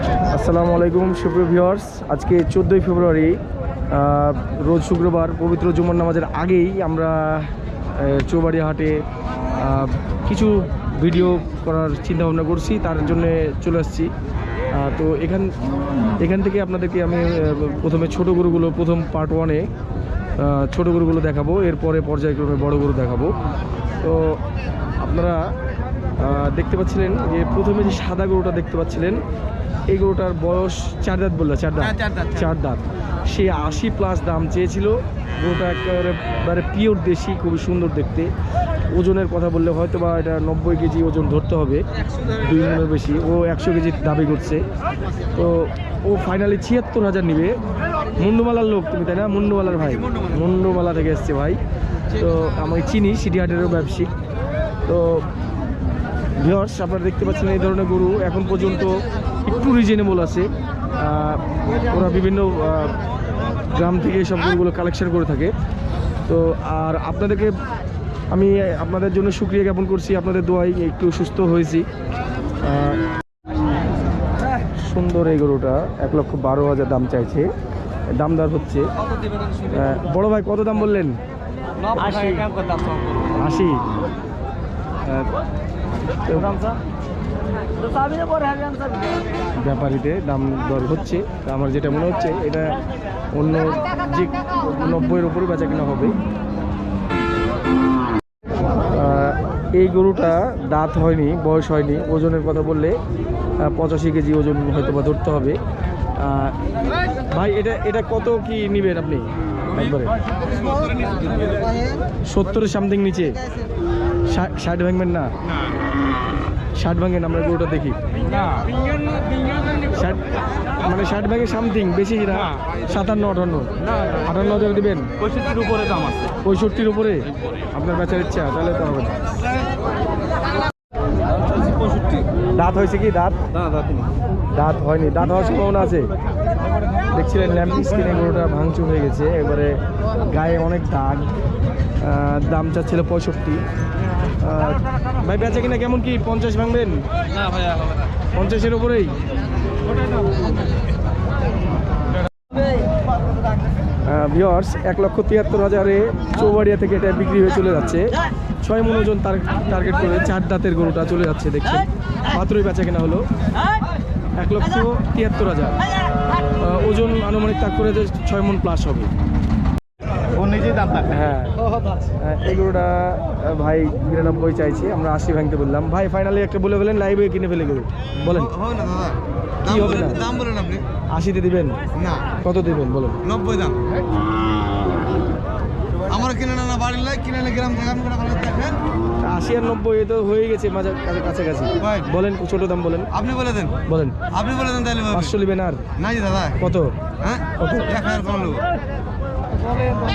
আসসালামু আলাইকুম সুপ্রিয় ভিউয়ার্স আজকে চোদ্দোই ফেব্রুয়ারি রোজ শুক্রবার পবিত্র জুমার নামাজের আগেই আমরা আহ, চৌবাড়িয়া হাটে কিছু ভিডিও করার চিন্তা ভাবনা করছি তার জন্য চলে আসছি। তো এখান এখান থেকে আপনাদেরকে আমি প্রথমে ছোটো গরুগুলো প্রথম পার্ট ওয়ানে ছোটো গরুগুলো দেখাবো এরপরে পর্যায়ক্রমে বড় গরু দেখাবো। তো আপনারা দেখতে পাচ্ছিলেন যে প্রথমে যে সাদা গরুটা দেখতে পাচ্ছিলেন এই গরুটার বয়স চার দাঁত বলল চার দাঁত। হ্যাঁ, চার দাঁত, চার চার দাঁত। সে আশি প্লাস দাম চেয়েছিল। গরুটা একেবারে পিওর দেশি খুবই সুন্দর দেখতে। ওজনের কথা বললে হয়তো বা এটা নব্বই কেজি ওজন ধরতে হবে। দুই মনের বেশি। ও একশো কেজি দাবি করছে। তো ও ফাইনালি ছিয়াত্তর হাজার নিবে। মুন্ডুমালার লোক তুমি তাই না? মুন্ডুমালার ভাই। মুন্ডুমালা। থেকে এসছে ভাই। তো আমাকে চিনি সিটি হাটেরও ব্যবসায়িক। তো ভিওর্স আপনারা দেখতে পাচ্ছেন এই ধরনের গরু এখন পর্যন্ত একটু রিজনেবল আছে। ওরা বিভিন্ন গ্রাম থেকে সব গরুগুলো কালেকশন করে থাকে। তো আর আপনাদেরকে আমি আপনাদের জন্য সুক্রিয়া জ্ঞাপন করছি আপনাদের দোয়াই একটু সুস্থ হয়েছি। সুন্দর এই গরুটা এক লক্ষ বারো হাজার দাম চাইছে। দাম দর হচ্ছে। বড় ভাই কত দাম বললেন? আশি। ব্যাপারীতে দাম দর হচ্ছে। আমার যেটা মনে হচ্ছে, এটা অন্য যে নব্বইয়ের উপরে বেচা কিনা হবে এই গরুটা দাঁত হয়নি, বয়স হয়নি, ওজনের কথা বললে পঁচাশি কেজি ওজন হয়তো বা ধরতে হবে। ভাই, এটা এটা কত কি নেবেন আপনি? একবারে। সত্তরের সামথিং নিচে? ষাট ভাঙবেন না? ষাট ভাঙেন আমরা গরুটা দেখি। ষাট মানে ষাট ভাগে সামথিং বেশি না। সাতান্ন আটান্ন। আটান্ন হাজার দেবেন? পঁয়ষট্টির উপরে দাম আছে। পঁয়ষট্টির উপরে? আপনার বেচার ইচ্ছা তাহলে তো হবে দাঁত হয়েছে কি দাঁত? দাঁত হয়নি। দাঁত হওয়ার সম্ভাবনা আছে। দেখছিলেন ল্যাম্প স্কিনে গরুটা ভাঙচুর হয়ে গেছে। এবারে গায়ে অনেক দাগ। দাম চাচ্ছিল পঁয়ষট্টি। ভাই বেচা কিনা কেমন কি পঞ্চাশ ভাঙবেন? পঞ্চাশের উপরেই? ভিওর্স এক লক্ষ তিয়াত্তর হাজারে চৌবাড়িয়া থেকে এটা বিক্রি হয়ে চলে যাচ্ছে। ছয় মন ওজন টার্গেট করে চার দাঁতের গরুটা চলে যাচ্ছে দেখছেন? মাত্রই বেচা কেনা হলো। এক লক্ষ তিয়াত্তর হাজার। ওজন আনুমানিক তাক করে যে ছয় মন প্লাস হবে। নিজেই দাম থাকে হ্যাঁ। এই গরুটা ভাই বিরানব্বই চাইছি আমরা আশি ভাঙতে বললাম। ভাই ফাইনালি একটা বলে ফেলেন লাইভে কিনে ফেলে গরু। বলেন। কি হবে না? দাম বলেন আপনি। আশিতে দিবেন? না। কত দিবেন? বলুন। নব্বই দাম। আমার কিনে না না বাড়ির লাই কিনে না গ্রাম গ্রাম করে ভালো দেখেন আশি আর নব্বই তো হয়ে গেছে মাঝে কাছাকাছি. বলেন ছোট দাম বলেন। আপনি বলে দেন। বলেন। আপনি বলে দেন তাহলে হবে। পাঁচশো নেবেন আর? নাই দাদা। কত? হ্যাঁ? কত? এক হাজার কম নেব।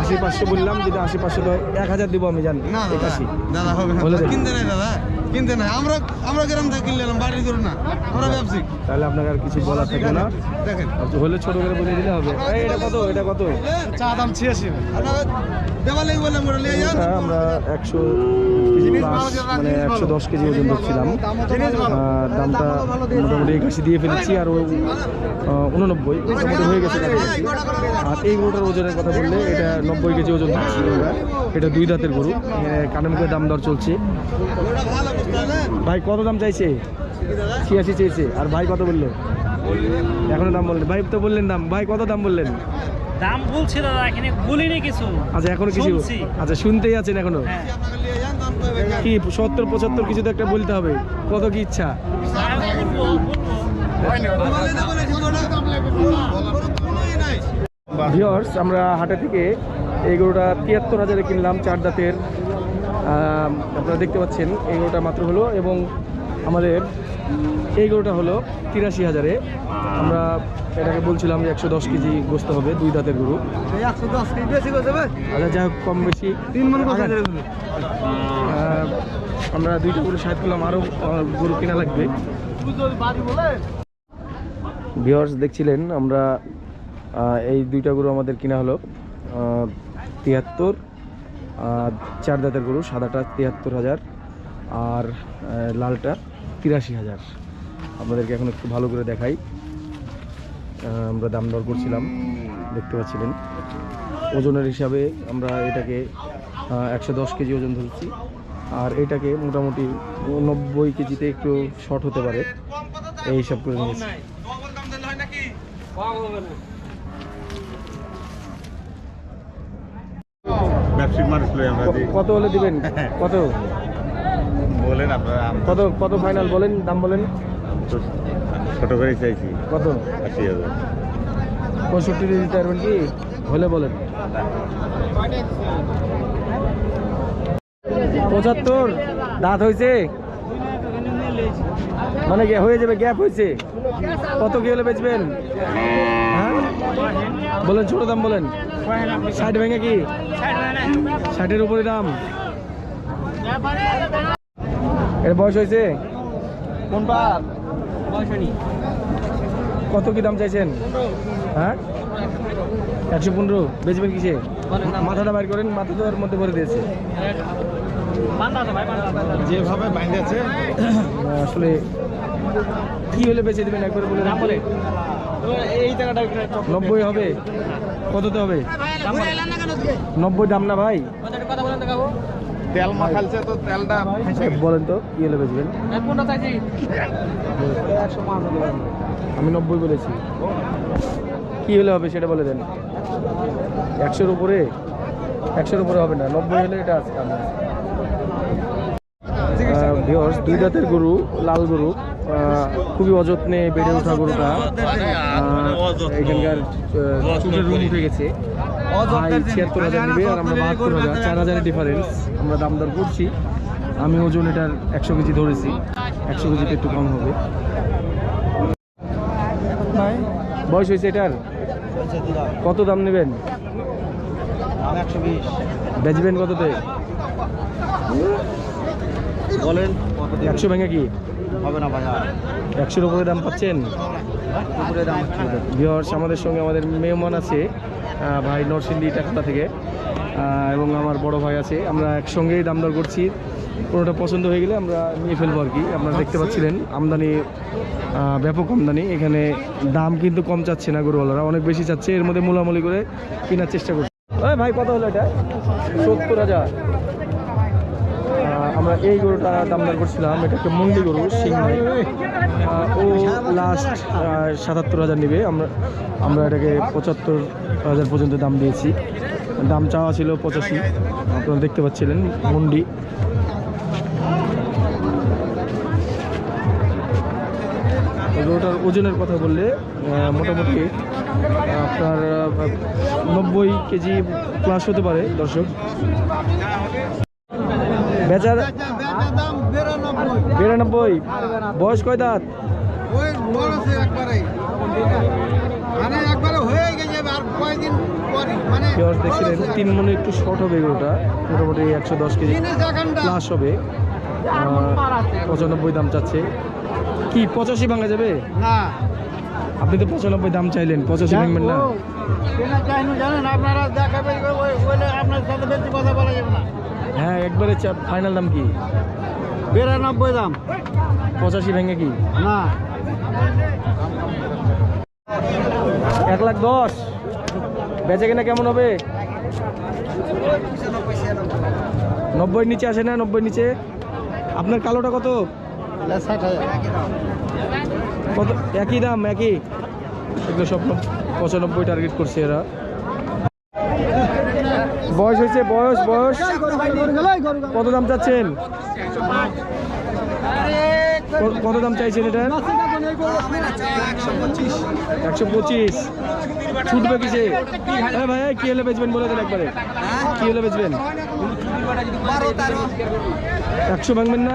আশি পাঁচশো বললাম যদি আশি পাঁচশো তো এক হাজার দিব আমি জানি। একাশি। দাদা হবে। কিনতে নাই দাদা। কিনতে নাই। আমরা আমরা গ্রাম থেকে কিনলে বাড়ির করুন না। আমরা ব্যবসায়িক তাহলে আপনাকে আর কিছু বলার থাকবে না। দেখেন। হলে ছোট করে বলে দিলে হবে। এটা কত? এটা কত? চা দাম ছিয়াশি। যান। আমরা একশো মানে একশো দশ কেজি ওজন ধরছিলাম। দামটা মোটামুটি একাশি দিয়ে ফেলেছি আর ও উননব্বই। মোটামুটি হয়ে গেছে। আর এই গরুটার ওজনের কথা বললে এটা নব্বই কেজি ওজন ধরছি এটা দুই দাঁতের গরু। কানে মুখে দাম দর চলছে। ভাই কত দাম চাইছে? ছিয়াশি চেয়েছে। আর ভাই কত বলল? এখনও দাম বললেন। ভাই তো বললেন দাম। ভাই কত দাম বললেন? দাম বলছি দাদা এখানে বলিনি কিছু। আচ্ছা এখনও কিছু? আচ্ছা শুনতেই আছেন এখনও? হ্যাঁ। কি সত্তর পঁচাত্তর কিছু তো একটা বলতে হবে? কত কি ইচ্ছা? ভিওর্স আমরা হাটে থেকে এই গরুটা তিয়াত্তর হাজারে কিনলাম চার দাঁতের। আপনারা দেখতে পাচ্ছেন এই গরুটা মাত্র হলো এবং আমাদের এই গরুটা হলো তিরাশি হাজারে। আমরা এটাকে বলছিলাম যে একশো দশ কেজি গোস্ত হবে দুই দাঁতের গরু। আচ্ছা যাই হোক কম বেশি। আমরা দুইটা গরু সাইড করলাম আরও গরু কেনা লাগবে। ভিওর্স দেখছিলেন আমরা এই দুইটা গরু আমাদের কিনা হলো তিয়াত্তর চার দাঁতের গরু, সাদাটা তিয়াত্তর হাজার, আর লালটা তিরাশি হাজার। আপনাদেরকে এখন একটু ভালো করে দেখাই। আমরা দাম দর করছিলাম, দেখতে পাচ্ছিলেন। ওজনের হিসাবে আমরা এটাকে একশো দশ কেজি ওজন ধরছি। আর এটাকে মোটামুটি নব্বই কেজিতে একটু শর্ট হতে পারে। এই হিসাব করে নিয়েছি। ব্যবসায়িক মানুষ লই আমরা দিই। কত হলে দিবেন? কত? বলেন আপনারা কত কত ফাইনাল বলেন দাম বলেন? ছোট করে চাইছি। কত? আশি হাজার। পঁয়ষট্টি দিতে পারবেন কি? হলে বলেন। পঁচাত্তর? দাঁত হয়েছে মানে হয়ে যাবে গ্যাপ হয়েছে কত কি হলে বেচবেন? বলেন ছোট দাম বলেন। ষাট ভেঙে কি? ষাটের উপরে দাম। এর বয়স হয়েছে? কত কি দাম চাইছেন? হ্যাঁ? একশো পনেরো। বেচবেন কিসে? মাথাটা বাইর করেন মাথা তো মধ্যে ভরে দিয়েছে। যেভাবে বাইন্ডেছে আসলে কি হলে বেচে দেবেন একবার বলে দেন বলে? নব্বই হবে? কততে হবে? নব্বই দাম না ভাই। তেল মাখালছে তো তেলটা বলেন তো কি হলে বেচবেন? আমি নব্বই বলেছি। কি হলে হবে সেটা বলে দেন। একশোর উপরে? একশোর উপরে হবে না নব্বই হলে এটা আছে। ভিওর্স দুই দাঁতের গরু লাল গরু। খুবই অযত্নে বেড়ে ওঠা গরুটা। এখানকার চুলের রুম উঠে গেছে। ছিয়াত্তর হাজার নেবে আর আমরা বাহাত্তর হাজার চার হাজারের ডিফারেন্স আমরা দাম দর করছি। আমি ওজন এটার একশো কেজি ধরেছি। একশো কেজিতে একটু কম হবে। বয়স হয়েছে এটার? কত দাম নেবেন? বেচবেন কততে? বলেন একশো ভেঙে কি? হবে না বাজার। একশোর উপরে দাম পাচ্ছেন? ভিওর্স আমাদের সঙ্গে আমাদের মেহমান আছে ভাই নরসিংদী টাকা থেকে এবং আমার বড় ভাই আছে। আমরা একসঙ্গেই দাম দর করছি। কোনোটা পছন্দ হয়ে গেলে আমরা নিয়ে ফেলব আর কি। আপনারা দেখতে পাচ্ছিলেন আমদানি ব্যাপক আমদানি। এখানে দাম কিন্তু কম চাচ্ছে না গরুওয়ালারা অনেক বেশি চাচ্ছে। এর মধ্যে মোলামুলি করে কেনার চেষ্টা করছে। ভাই কত হলো এটা? সত্তর হাজার। আমরা এই গরুটা দামদার করছিলাম। এটা একটা মন্ডি গরু সিং ও লাস্ট সাতাত্তর হাজার নেবে। আমরা আমরা এটাকে পঁচাত্তর হাজার পর্যন্ত দাম দিয়েছি। দাম চাওয়া ছিল পঁচাশি। আপনারা দেখতে পাচ্ছিলেন, মন্ডি। গরুটার ওজনের কথা বললে মোটামুটি, আপনার নব্বই কেজি প্লাস হতে পারে, দর্শক। বেচার বিরানব্বই। বয়স কয় দাঁত? দেখছিলেন তিন মনে একটু শর্ট হবে এগুলোটা মোটামুটি একশো দশ কেজি প্লাস হবে। পঁচানব্বই দাম চাচ্ছে। কি পঁচাশি ভাঙা যাবে? না আপনি তো পঁচানব্বই দাম চাইলেন পঁচাশি ভাঙবেন না। জানেন আপনারা দেখাবে ওই বলে আপনার সাথে বেশি কথা বলা যাবে না। হ্যাঁ একবারে ফাইনাল দাম কি? বিরানব্বই দাম। পঁচাশি ভেঙে কি? না। এক লাখ দশ। বেচে কিনা কেমন হবে? নব্বই নিচে আসে না নব্বই নিচে? আপনার কালোটা কত? কত? একই দাম একই? এগুলো সব পঁচানব্বই টার্গেট করছে এরা। বয়স হয়েছে, বয়স বয়স। কত দাম চাচ্ছেন? কত দাম চাইছেন এটা? একশো পঁচিশ। ছুটবে কিসে? হ্যাঁ ভাই কি হলে বেচবেন বলে দেন একবারে। কি হলে বেচবেন? একশো ভাঙবেন না?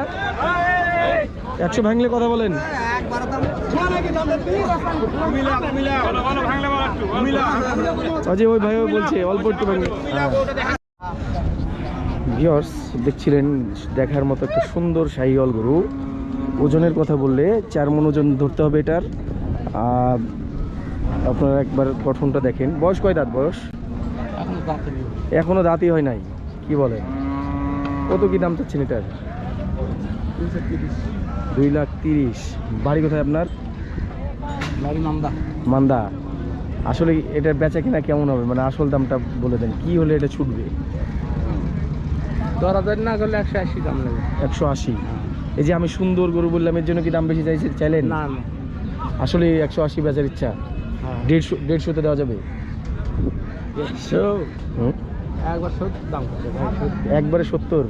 একশো ভাঙলে কথা বলেন। অজয় ওই ভাইও বলছে অল্প একটু ভাঙলে। ভিওর্স দেখছিলেন দেখার মতো একটা সুন্দর শাহিওয়াল গরু। ওজনের কথা বললে চার মন ওজন ধরতে হবে এটার। আর আপনারা একবার গঠনটা দেখেন। বয়স কয় দাঁত বয়স? এখনও দাঁতই হয় নাই। কি বলে কত কি দাম চাচ্ছেন এটার? দুই লাখ তিরিশ। বাড়ি কোথায় আপনার? বাড়ি মামদা মান্দা। আসলে এটার বেচা কিনা কেমন হবে? মানে আসল দামটা বলে দেন। কি হলে এটা ছুটবে? না করলে একশো আশি দাম নেবে একশো আশি। এই যে আমি সুন্দর গরু বললাম এর জন্য কি দাম বেশি চাইছে চাইলেন? না আসলে একশো আশি বেচার ইচ্ছা। দেড়শো দেড়শোতে দেওয়া যাবে? একবার দাম সত্তর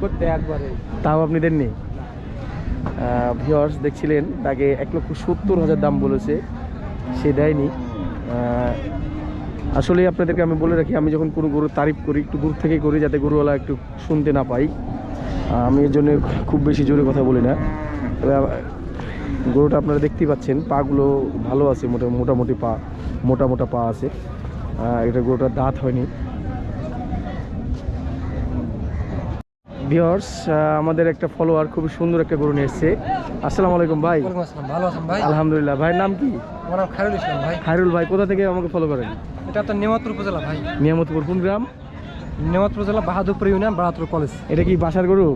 করতে একবারে। তাও আপনি দেননি? ভিওর্স দেখছিলেন, তাকে এক লক্ষ সত্তর হাজার দাম বলেছে, সে দেয়নি। আসলে আপনাদেরকে আমি বলে রাখি, আমি যখন কোনো গরুর তারিফ করি, একটু দূর থেকে করি, যাতে গরুওয়ালা একটু শুনতে না পাই। আমি এর জন্য খুব বেশি জোরে কথা বলি না। তবে গরুটা আপনারা দেখতেই পাচ্ছেন, পাগুলো ভালো আছে, মোটা, মোটামুটি পা, মোটা মোটা পা আছে। এটা গরুটার দাঁত হয়নি। ভিওর্স আমাদের একটা ফলোয়ার খুবই সুন্দর একটা গরু নিয়ে এসছে। আসসালামু আলাইকুম ভাই। ভালো আছেন ভাই? আলহামদুলিল্লাহ। ভাইয়ের নাম কি? আমার নাম খায়রুল ইসলাম ভাই। খায়রুল ভাই কোথা থেকে আমাকে ফলো করেন? এটা তো নেমাতপুর উপজেলা ভাই। নিয়ামতপুর কোন গ্রাম? নেমাতপুর জেলা বাহাদুরপুর ইউনিয়ন বাহাদুর কলেজ। এটা কি বাসার গরু?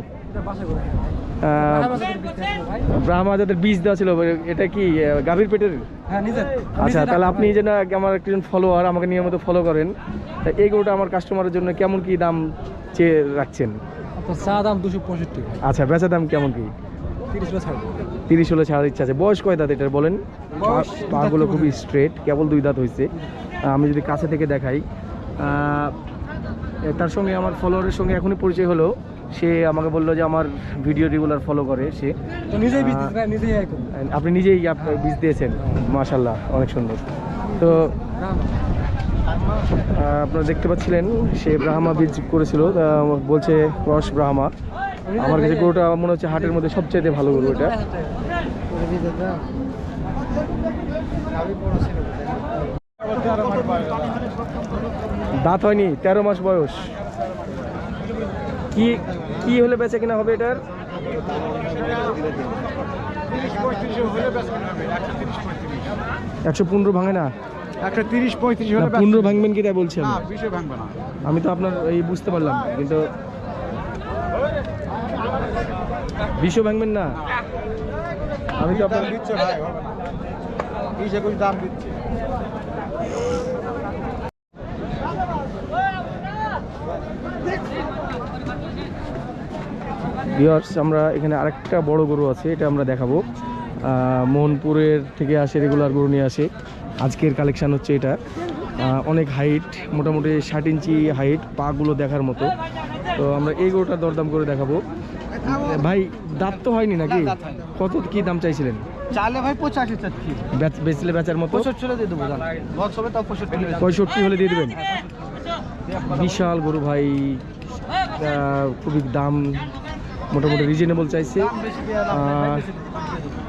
ব্রাহ্মা যাদের বীজ দেওয়া ছিল এটা কি গাভীর পেটের? হ্যাঁ আচ্ছা তাহলে আপনি যে না আমার একজন ফলোয়ার আমাকে নিয়মিত ফলো করেন। এই গরুটা আমার কাস্টমারের জন্য কেমন কি দাম চেয়ে রাখছেন? চা দাম দুশো পঁয়ষট্টি আচ্ছা বেচা দাম কেমন কি? তিরিশ হলে ছাড়ার ইচ্ছা আছে। বয়স কয় দাঁত এটার বলেন? পাগুলো খুবই স্ট্রেট কেবল দুই দাঁত হয়েছে আমি যদি কাছে থেকে দেখাই তার সঙ্গে আমার ফলোয়ারের সঙ্গে এখনই পরিচয় হলো। সে আমাকে বলল যে আমার ভিডিও রেগুলার ফলো করে সে। তো নিজেই আপনি নিজেই বীজ দিয়েছেন মাশাল্লাহ অনেক সুন্দর। তো আপনারা দেখতে পাচ্ছিলেন, সে ব্রাহ্মা বীজ করেছিল বলছে ক্রস ব্রাহ্মা। আমার কাছে গরুটা মনে হচ্ছে হাটের মধ্যে সবচেয়ে ভালো গরু এটা। দাঁত হয়নি, তেরো মাস বয়স। কি কি হলে বেচে কিনা হবে এটার? একশো পনেরো ভাঙে না? একটা তিরিশ পঁয়ত্রিশ না, পনেরো ভাঙবেন কি তাই বলছি আমি? বিশে ভাঙবে না। আমি তো আপনার এই বুঝতে পারলাম কিন্তু বিশ্ব ভাঙবেন না। আমি তো আপনার দিচ্ছে ভাই বিশ একুশ দাম দিচ্ছে। ভিওর্স আমরা এখানে আরেকটা বড় গরু আছে এটা আমরা দেখাবো। মোহনপুরের থেকে আসে রেগুলার গরু নিয়ে আসে। আজকের কালেকশান হচ্ছে এটা। অনেক হাইট মোটামুটি ষাট ইঞ্চি হাইট পাগুলো দেখার মতো। তো আমরা এই গরুটার দরদাম করে দেখাবো। ভাই দাঁত তো হয়নি নাকি। কত কি দাম চাইছিলেন? চালে ভাই পঁচাশি চাচ্ছি। বেচলে বেচার মতো? পঁয়ষট্টি হলে দিয়ে দেবেন? বিশাল গরু ভাই খুবই দাম মোটামুটি রিজনেবল চাইছে।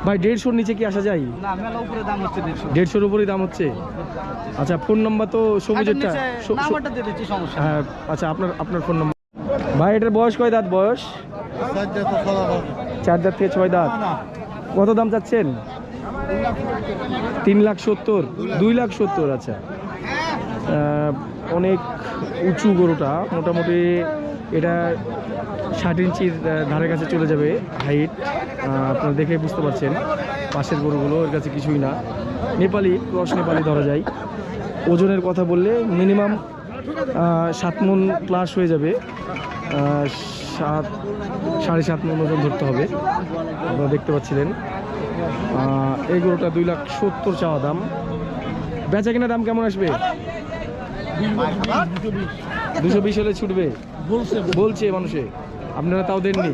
ভাই দেড়শোর নিচে কি আসা যায়? মেলা উপরে দাম হচ্ছে দেড়শোর উপরেই দাম হচ্ছে? আচ্ছা ফোন নাম্বার তো সবুজেরটা হ্যাঁ আচ্ছা আপনার আপনার ফোন নাম্বার ভাই এটার বয়স কয় দাঁত বয়স? চার দাঁত থেকে ছয় দাঁত। কত দাম চাচ্ছেন? তিন লাখ সত্তর। দুই লাখ সত্তর আচ্ছা। অনেক উঁচু গরুটা মোটামুটি এটা ষাট ইঞ্চির ধারে কাছে চলে যাবে হাইট আপনারা দেখে বুঝতে পারছেন পাশের গরুগুলো ওর কাছে কিছুই না। নেপালি ক্রস নেপালি ধরা যায়। ওজনের কথা বললে মিনিমাম সাত মন প্লাস হয়ে যাবে। সাত সাড়ে সাত মন ওজন ধরতে হবে। আপনারা দেখতে পাচ্ছিলেন। এই গরুটা দুই লাখ সত্তর চাওয়া দাম। বেচা কিনা দাম কেমন আসবে? দুশো বিশ হলে ছুটবে। বলছে। বলছে মানুষে। আপনারা তাও দেননি?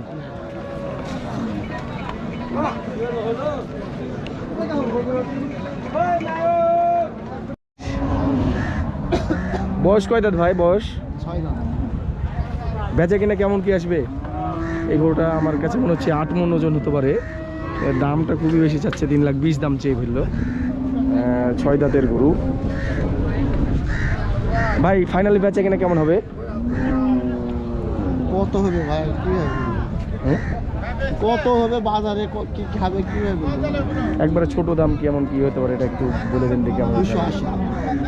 বয়স কয় দাঁত ভাই বয়স? বেচা কিনা কেমন কি আসবে? এই গরুটা আমার কাছে মনে হচ্ছে আট মন ওজন হতে পারে। দামটা খুবই বেশি চাচ্ছে তিন লাখ বিশ দাম চেয়ে ফেলল। ছয় দাঁতের গরু। ভাই ফাইনালি বেচা কিনা কেমন হবে? কত হবে ভাই? কি হবে? হুম? কত হবে বাজারে ক- খাবে কি হবে? একবারে ছোট দাম কেমন কি হতে পারে? এটা একটু বলে দেন দেখি আমার। দুশো আশি।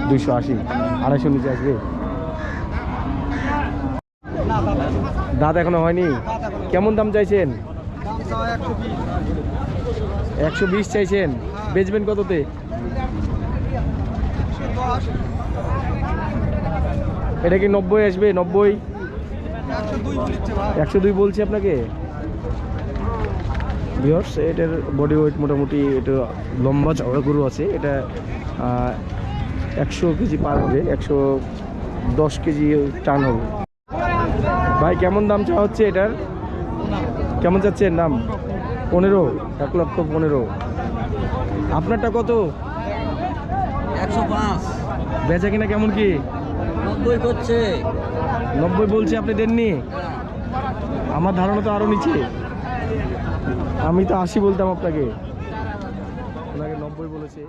দুইশো আশি। আড়াইশো নিচে আসবে? দাঁত এখনও হয়নি? কেমন দাম চাইছেন? একশো বিশ চাইছেন। বেচবেন কততে? এটা কি নব্বই আসবে? নব্বই? একশো দুই বলছি আপনাকে? ভিওর্স এটার বডি ওয়েট মোটামুটি এটা লম্বা চওড়া গরু আছে। এটা একশো কেজি পার হবে একশো দশ কেজি টান হবে। ভাই কেমন দাম চাওয়া হচ্ছে এটার? কেমন যাচ্ছেন নাম পনেরো এক লক্ষ পনেরো। আপনারটা কত? একশো পাঁচ। বেচা কিনা কেমন কি? নব্বই করছে। নব্বই বলছে আপনি দেননি? আমার ধারণা তো আরও নিচে। আমি তো আশি বলতাম আপনাকে। ওনাকে নব্বই বলেছে।